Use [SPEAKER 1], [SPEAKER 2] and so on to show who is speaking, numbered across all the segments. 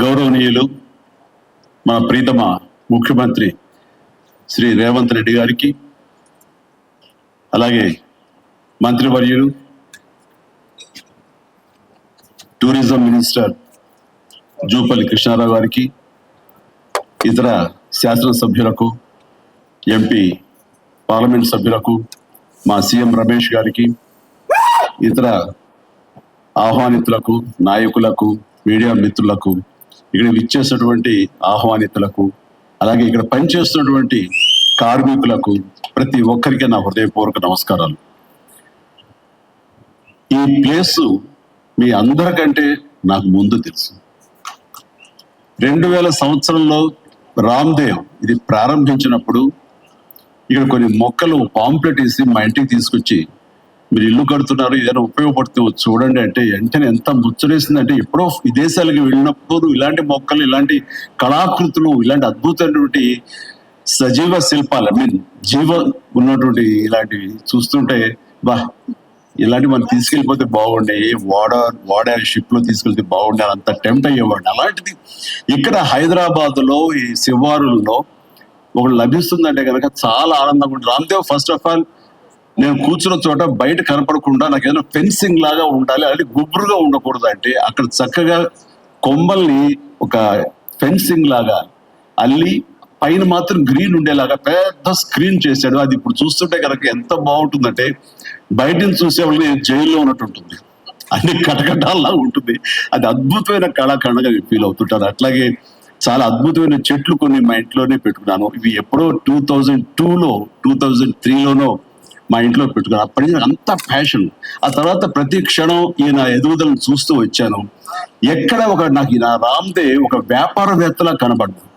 [SPEAKER 1] గౌరవనీయులు మా ప్రీతమ ముఖ్యమంత్రి శ్రీ రేవంత్ రెడ్డి గారికి అలాగే మంత్రివర్యులు టూరిజం మినిస్టర్ జూపల్లి కృష్ణారావు గారికి ఇతర శాసనసభ్యులకు ఎంపీ పార్లమెంట్ సభ్యులకు మా సీఎం రమేష్ గారికి ఇతర ఆహ్వానితులకు నాయకులకు మీడియా మిత్రులకు ఇక్కడ విచ్చేసినటువంటి ఆహ్వానితులకు అలాగే ఇక్కడ పనిచేస్తున్నటువంటి కార్మికులకు ప్రతి ఒక్కరికి నా హృదయపూర్వక నమస్కారాలు. ఈ ప్లేస్ మీ అందరికంటే నాకు ముందు తెలుసు. రెండు వేల సంవత్సరంలో రామ్దేవ్ ఇది ప్రారంభించినప్పుడు ఇక్కడ కొన్ని మొక్కలు పాంప్లెట్ వేసి మా ఇంటికి తీసుకొచ్చి మీరు ఇల్లు కడుతున్నారు ఏదైనా ఉపయోగపడుతుంది చూడండి అంటే వెంటనే ఎంత ముచ్చటేసిందంటే ఎప్పుడో విదేశాలకు వెళ్ళినప్పుడు ఇలాంటి మొక్కలు ఇలాంటి కళాకృతులు ఇలాంటి అద్భుతమైనటువంటి సజీవ శిల్పాలు ఐ మీన్ జీవ ఉన్నటువంటి ఇలాంటివి చూస్తుంటే బా ఇలాంటివి మనం తీసుకెళ్ళిపోతే బాగుండే వాడ వాడ షిప్లో తీసుకెళ్తే బాగుండే అంత టెంప్ట్ అయ్యేవాడిని. అలాంటిది ఇక్కడ హైదరాబాద్లో ఈ శివారుల్లో ఒకటి లభిస్తుందంటే కనుక చాలా ఆనందంగా ఉంటుంది. రామ్దేవ్ ఫస్ట్ ఆఫ్ ఆల్ నేను కూర్చున్న చోట బయట కనపడకుండా నాకు ఏదైనా ఫెన్సింగ్ లాగా ఉండాలి అది గుబురుగా ఉండకూడదు అంటే అక్కడ చక్కగా కొమ్మల్ని ఒక ఫెన్సింగ్ లాగా అల్లి పైన మాత్రం గ్రీన్ ఉండేలాగా పెద్ద స్క్రీన్ చేశాడు. అది ఇప్పుడు చూస్తుంటే కనుక ఎంత బాగుంటుందంటే బయట నుంచి చూసే వాళ్ళని జైల్లో ఉన్నట్టు ఉంటుంది. అన్ని కటకటాల్లా ఉంటుంది. అది అద్భుతమైన కళాఖండగా ఫీల్ అవుతుంటారు అట్లాగే చాలా అద్భుతమైన చెట్లు కొన్ని మా ఇంట్లోనే పెట్టుకున్నాను. ఇవి ఎప్పుడో టూ థౌజండ్ టూలో టూ థౌజండ్ త్రీలోనో మా ఇంట్లో పెట్టుకున్నాను అప్పటి నుంచి అంత ప్యాషన్ ఆ తర్వాత ప్రతి క్షణం ఈయన ఎదుగుదలను చూస్తూ వచ్చాను. ఎక్కడ ఒక నాకు ఈయన రామ్దేవ్ ఒక వ్యాపారవేత్తలా కనబడ్డాడు.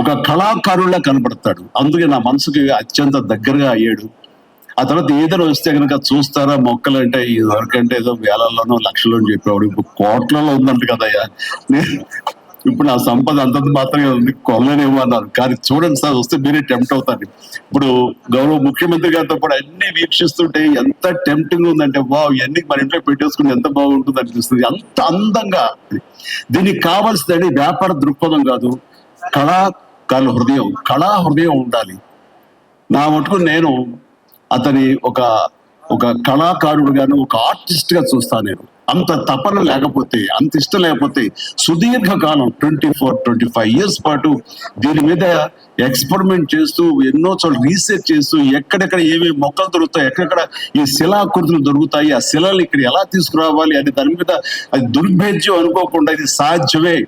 [SPEAKER 1] ఒక కళాకారుడిలా కనబడతాడు. అందుకే నా మనసుకి అత్యంత దగ్గరగా అయ్యాడు. ఆ తర్వాత ఏదైనా వస్తే కనుక చూస్తారా? మొక్కలు అంటే ఇదివరకంటే ఏదో వేలల్లోనో లక్షలోనో చెప్పేవాడు. ఇప్పుడు కోట్లలో ఉందంట కదయ్యా. ఇప్పుడు నా సంపద అంతంత మాత్రమే ఉంది కొనలేనేమో అన్నారు. కానీ చూడండి సార్ వస్తే మీరే టెంప్ట్ అవుతారు. ఇప్పుడు గౌరవ ముఖ్యమంత్రి గారితో కూడా అన్ని వీక్షిస్తుంటే ఎంత టెంప్టింగ్ ఉందంటే వా ఇవన్నీ మన ఇంట్లో పెట్టేసుకుని ఎంత బాగుంటుంది అనిపిస్తుంది. అంత అందంగా దీనికి కావాల్సింది వ్యాపార దృక్పథం కాదు కళాకారుల హృదయం కళా హృదయం ఉండాలి. నా మటుకు నేను అతని ఒక ఒక కళాకారుడుగాను ఒక ఆర్టిస్ట్గా చూస్తాను నేను. అంత తపన లేకపోతే అంత ఇష్టం లేకపోతే సుదీర్ఘకాలం twenty four twenty five years పాటు దీని మీద ఎక్స్పెరిమెంట్ చేస్తూ ఎన్నో చోట్ల రీసెర్చ్ చేస్తూ ఎక్కడెక్కడ ఏమేమి మొక్కలు దొరుకుతాయి ఎక్కడెక్కడ ఈ శిలాకృతులు దొరుకుతాయి ఆ శిలలు ఇక్కడ ఎలా తీసుకురావాలి అని దాని మీద అది దుర్భేద్యం అనుకోకుండా ఇది సాధ్యమే.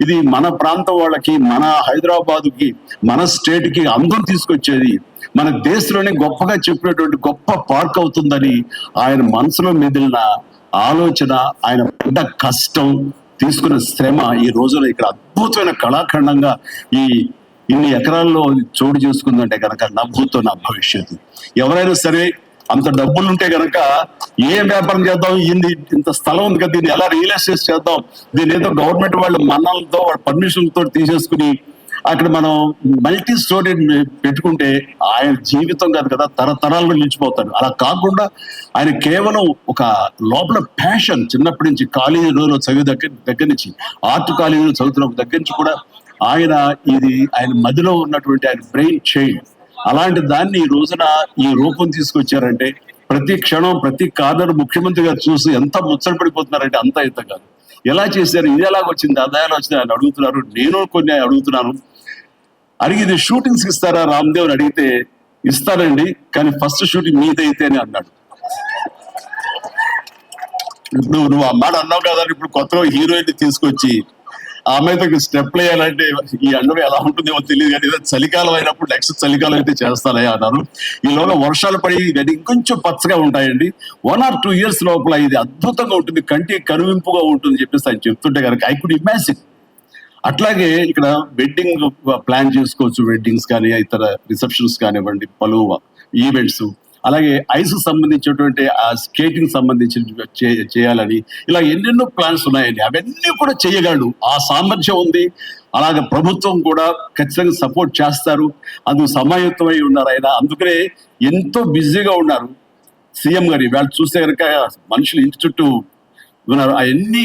[SPEAKER 1] ఇది మన ప్రాంతం వాళ్ళకి మన హైదరాబాద్కి మన స్టేట్కి అందరూ తీసుకొచ్చేది. మన దేశంలోనే గొప్పగా చెప్పినటువంటి గొప్ప పార్క్ అవుతుందని ఆయన మనసులో మెదిలిన ఆలోచన ఆయన పడ్డ కష్టం తీసుకున్న శ్రమ ఈ రోజున ఇక్కడ అద్భుతమైన కళాఖండంగా ఈ ఇన్ని ఎకరాల్లో చోటు చేసుకుందంటే కనుక నవ్వుతో నా భవిష్యత్తు. ఎవరైనా సరే అంత డబ్బులు ఉంటే గనక ఏ వ్యాపారం చేద్దాం? ఇన్ని ఇంత స్థలం ఉంది కదా దీన్ని ఎలా రియల్ ఎస్టేట్ చేద్దాం? దీన్ని ఏదో గవర్నమెంట్ వాళ్ళ మనలతో వాళ్ళ పర్మిషన్తో తీసేసుకుని అక్కడ మనం మల్టీ స్టోరీ పెట్టుకుంటే ఆయన జీవితం కాదు కదా తరతరాల్లో నిలిచిపోతాడు. అలా కాకుండా ఆయన కేవలం ఒక లోపల ప్యాషన్ చిన్నప్పటి నుంచి కాలేజీ రోజులో చదివి దగ్గర దగ్గర నుంచి ఆర్ట్ కాలేజీలో చదువుతున్న దగ్గర నుంచి కూడా ఆయన ఇది ఆయన మదిలో ఉన్నటువంటి ఆయన బ్రెయిన్ చైల్డ్ అలాంటి దాన్ని ఈ రోజున ఈ రూపం తీసుకొచ్చారంటే ప్రతి క్షణం ప్రతి కార్నర్ ముఖ్యమంత్రి గారు చూసి ఎంత ముచ్చట పడిపోతున్నారంటే అంత ఇంత కాదు. ఎలా చేశారు ఇది ఎలాగ వచ్చింది ఆదాయాలు వచ్చింది అని అడుగుతున్నారు. నేను కొన్ని అడుగుతున్నాను. అడిగి ఇది షూటింగ్స్ ఇస్తారా రామ్దేవ్ అని అడిగితే ఇస్తారండి కానీ ఫస్ట్ షూటింగ్ మీదైతే అని అన్నాడు. ఇప్పుడు నువ్వు ఆ మాట అన్నావు కదా ఇప్పుడు కొత్తగా హీరోయిన్ తీసుకొచ్చి ఆమెతో స్టెప్ వేయాలంటే ఈ అండవ ఎలా ఉంటుందేమో తెలియదు కానీ ఏదో చలికాలం అయినప్పుడు నెక్స్ట్ చలికాలం అయితే చేస్తానే అన్నారు. ఈలోగా వర్షాలు పడి ఇది ఇంకొంచెం పచ్చగా ఉంటాయండి. వన్ ఆర్ టూ ఇయర్స్ లోపల ఇది అద్భుతంగా ఉంటుంది కంటి కనువింపుగా ఉంటుంది చెప్పేసి ఆయన చెప్తుంటే కనుక ఐ కుడ్ ఇమాజిన్ అట్లాగే ఇక్కడ వెడ్డింగ్ ప్లాన్ చేసుకోవచ్చు వెడ్డింగ్స్ కానీ ఇతర రిసెప్షన్స్ కానివ్వండి పలు ఈవెంట్స్ అలాగే ఐస్ సంబంధించినటువంటి ఆ స్కేటింగ్ సంబంధించిన చేయాలని ఇలా ఎన్నెన్నో ప్లాన్స్ ఉన్నాయండి. అవన్నీ కూడా చేయగలడు. ఆ సామర్థ్యం ఉంది. అలాగే ప్రభుత్వం కూడా ఖచ్చితంగా సపోర్ట్ చేస్తారు. అందుకు సమాయత్తమై ఉన్నారు ఆయన. అందుకనే ఎంతో బిజీగా ఉన్నారు. సీఎం గారి వాళ్ళు చూస్తే కనుక మనుషులు ఇంటి చుట్టూ ఉన్నారు. అవన్నీ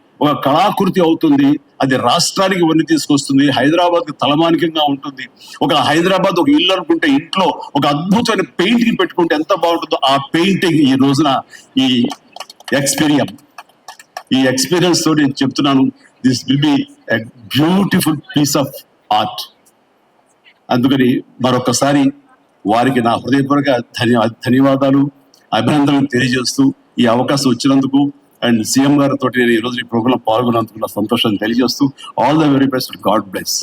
[SPEAKER 1] ఒక కళాకృతి అవుతుంది అది రాష్ట్రానికి వన్ని తీసుకొస్తుంది హైదరాబాద్కి తలమానికంగా ఉంటుంది. ఒక హైదరాబాద్ ఒక ఇల్లు అనుకుంటే ఇంట్లో ఒక అద్భుతమైన పెయింటింగ్ పెట్టుకుంటే ఎంత బాగుంటుందో ఆ పెయింటింగ్ ఈ రోజున ఈ ఎక్స్పీరియన్స్ ఈ ఎక్స్పీరియన్స్ తోటి నేను చెప్తున్నాను this will be beautiful piece of art. అందుకని మరొకసారి వారికి నా హృదయపూర్వక ధన్యవాదాలు అభినందనలు తెలియజేస్తూ ఈ అవకాశం వచ్చినందుకు అండ్ సీఎం గారితో నేను ఈ రోజు ఈ ప్రోగ్రాం పాల్గొన్నందుకు నా సంతోషాన్ని తెలియజేస్తూ all the very best. God bless.